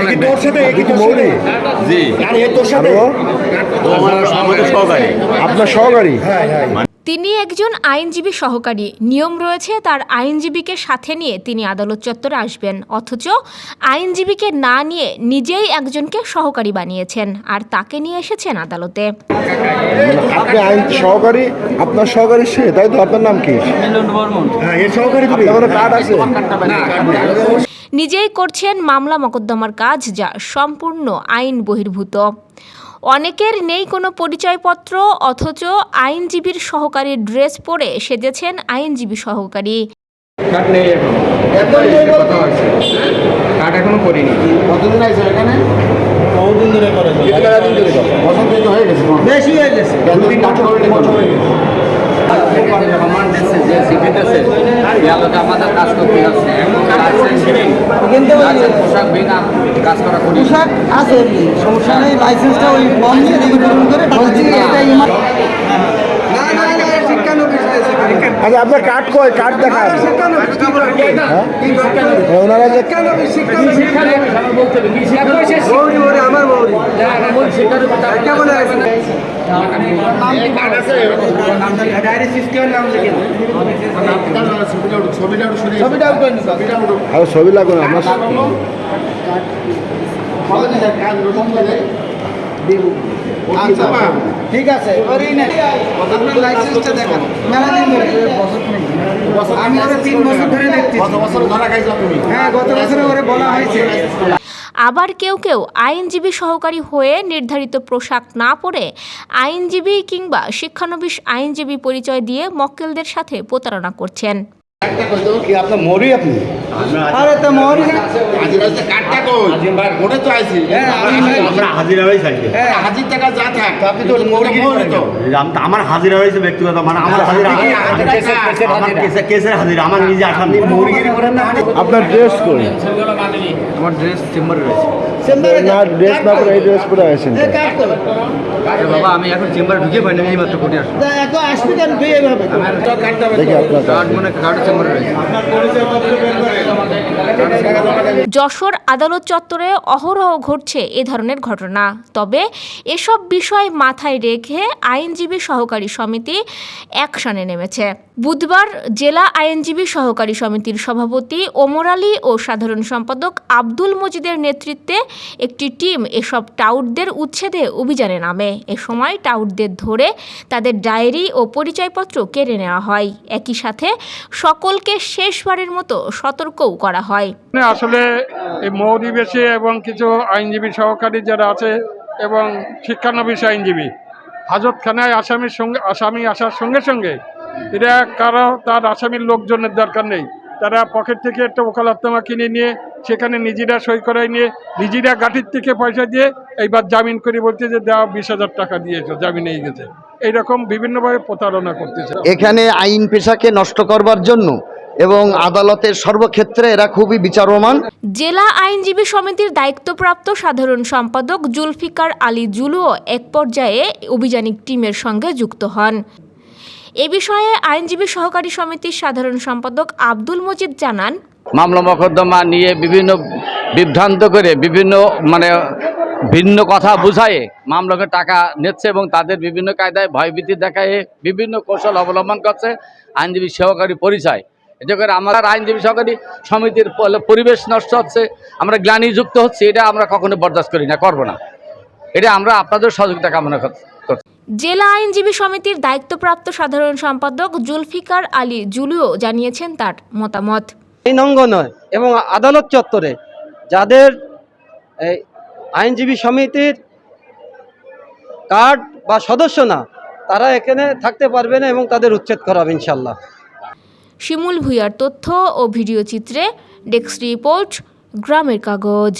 কি তোর সাথে একই তোর জি। আর এ তোর সাথে? আমাদের সহকারী। আপনার সহকারী? হ্যাঁ হ্যাঁ। তিনি একজন আইনজীবী সহকারী। নিয়ম রয়েছে তার আইনজীবীকে সাথে নিয়ে তিনি আদালত চত্বরে আসবেন। অথচ আইনজীবীকে না নিয়ে নিজেই একজনকে সহকারী বানিয়েছেন আর তাকে নিয়ে এসেছেন আদালতে। আপনি আইন সহকারী আপনার সহকারী সে তাই তো? আপনার নাম কি? হ্যাঁ এর সহকারী কার্ড আছে? নিজেই করছেন মামলা মকদ্দমার কাজ যা সম্পূর্ণ আইন বহির্ভূত। অনেকের নেই কোনো পরিচয়পত্র অথচ আইনজীবীর সহকারী ড্রেস পরে সেজেছেন আইনজীবী সহকারী। কার্ড নেই এখন। কথা হচ্ছে কার্ড এখনও করিনি কতদিন আছে এখানে? বহুদিন ধরে বছর হয়ে গেছে। বেশি হয়ে গেছে। দিচ্ছে যে শিখিতেছে আলোকে আমাদের কাজ করতে হচ্ছে এখন লাইসেন্স পোশাক বিনা কাজ করা করি পোশাক আছে সমস্যা নেই লাইসেন্সটা ওই বন্ধ করে। আচ্ছা আপনার কার্ড কই? কার্ড দেখান। হ্যাঁ? ওনারা যে ছবি লাগবে না আপনার আচ্ছা ঠিক আছে এবারেই না আপনার লাইসেন্সটা দেখান। মেলা দিন ধরে। বছর খানেক ধরে। আমি ওরা তিন বছর ধরে দেখছি কত বছর ধরা খাইছো তুমি। হ্যাঁ গত বছরে ওরে বলা হয়েছে। আবার কেউ কেউ আইনজীবী সহকারী হয়ে নির্ধারিত পোশাক না পরে আইনজীবী কিংবা শিক্ষানবিশ আইনজীবী পরিচয় দিয়ে মক্কেলদের সাথে প্রতারণা করছেন। কি আপনার মরি আপনি। আরে তো মরি না হাজির কাটটা কই মোটে তো আইছি। আমরা হাজিরা হয়ে চাইছে। হাজির টাকা যা থাক আপনি তো মরি তো। আমার হাজিরা হয়েছে ব্যক্তিগত মানে আমার হাজিরা আমার কেসে- কেসের হাজিরা। আমার নিজে আসামি। মুরগির আপনার ড্রেস কই? আমার ড্রেস চেম্বারে রয়েছে। চেম্বারে না ড্রেস না পরে এই ড্রেস পরে আসেন। আরে বাবা আমি এখন চেম্বারে ঢুকে পাইনি এই মাত্র কোটি আসব। এখন আসবে কেন? এইভাবে। দেখি আপনার কার্ড মানে কার্ড চেম্বারে রয়েছে। যশোর আদালত চত্বরে অহরহ ঘটছে এ ধরনের ঘটনা। তবে এসব বিষয় মাথায় রেখে আইনজীবী সহকারী সমিতি অ্যাকশনে নেমেছে। বুধবার জেলা আইনজীবী সহকারী সমিতির সভাপতি ওমর আলী ও সাধারণ সম্পাদক আব্দুল মজিদের নেতৃত্বে একটি টিম এসব টাউটদের উচ্ছেদে অভিযানে নামে। এ সময় টাউটদের ধরে তাদের ডায়েরি ও পরিচয়পত্র কেড়ে নেওয়া হয়। একই সাথে সকলকে শেষবারের মতো সতর্কও করা হয়। আসলে এই মৌরিবেশী এবং কিছু আইনজীবী সহকারী যারা আছে এবং শিক্ষানবিশ আইনজীবী হাজতখানায় আসামির সঙ্গে আসামি আসার সঙ্গে সঙ্গে এরা কারও তার আসামির লোকজনের দরকার নেই। তারা পকেট থেকে একটা ওকালতনামা কিনে নিয়ে সেখানে নিজেরা সই করাই নিয়ে নিজেরা গাঠির থেকে পয়সা দিয়ে এইবার জামিন করে বলছে যে দেওয়া বিশ হাজার টাকা দিয়েছ জামিন গেছে। এইরকম বিভিন্নভাবে প্রতারণা করতেছে। এখানে আইন পেশাকে নষ্ট করবার জন্য এবং আদালতের সর্বক্ষেত্রে এরা খুবই বিচারমান। জেলা আইনজীবী সমিতির দায়িত্বপ্রাপ্ত সাধারণ সম্পাদক জুলফিকার আলী জুলুও এক পর্যায়ে অভিযানিক টিমের সঙ্গে যুক্ত হন। এ বিষয়ে আইনজীবী সহকারী সমিতির সাধারণ সম্পাদক আব্দুল মজিদ জানান মামলা মকদ্দমা নিয়ে বিভিন্ন বিভ্রান্ত করে বিভিন্ন মানে ভিন্ন কথা বুঝায়ে মামলাকে টাকা নিচ্ছে এবং তাদের বিভিন্ন কায়দায় ভয়ভীতি দেখায় বিভিন্ন কৌশল অবলম্বন করছে আইনজীবী সহকারী পরিচয়। এটা করে আমার আইনজীবী সহকারী সমিতির পরিবেশ নষ্ট হচ্ছে আমরা গ্লানিযুক্ত হচ্ছে এটা আমরা কখনো বরদাস্ত করি না করব না। এটা আমরা আপনাদের সহযোগিতা কামনা করছি। জেলা আইনজীবী সমিতির দায়িত্বপ্রাপ্ত সাধারণ সম্পাদক জুলফিকার আলী জুলুও জানিয়েছেন তার মতামত। আইন অঙ্গনয় এবং আদালত চত্বরে যাদের আইনজীবী সমিতির কার্ড বা সদস্য না তারা এখানে থাকতে পারবে না এবং তাদের উচ্ছেদ করা হবে ইনশাল্লাহ। শিমুল ভুইয়ার তথ্য ও ভিডিও চিত্রে ডেস্ক রিপোর্ট গ্রামের কাগজ।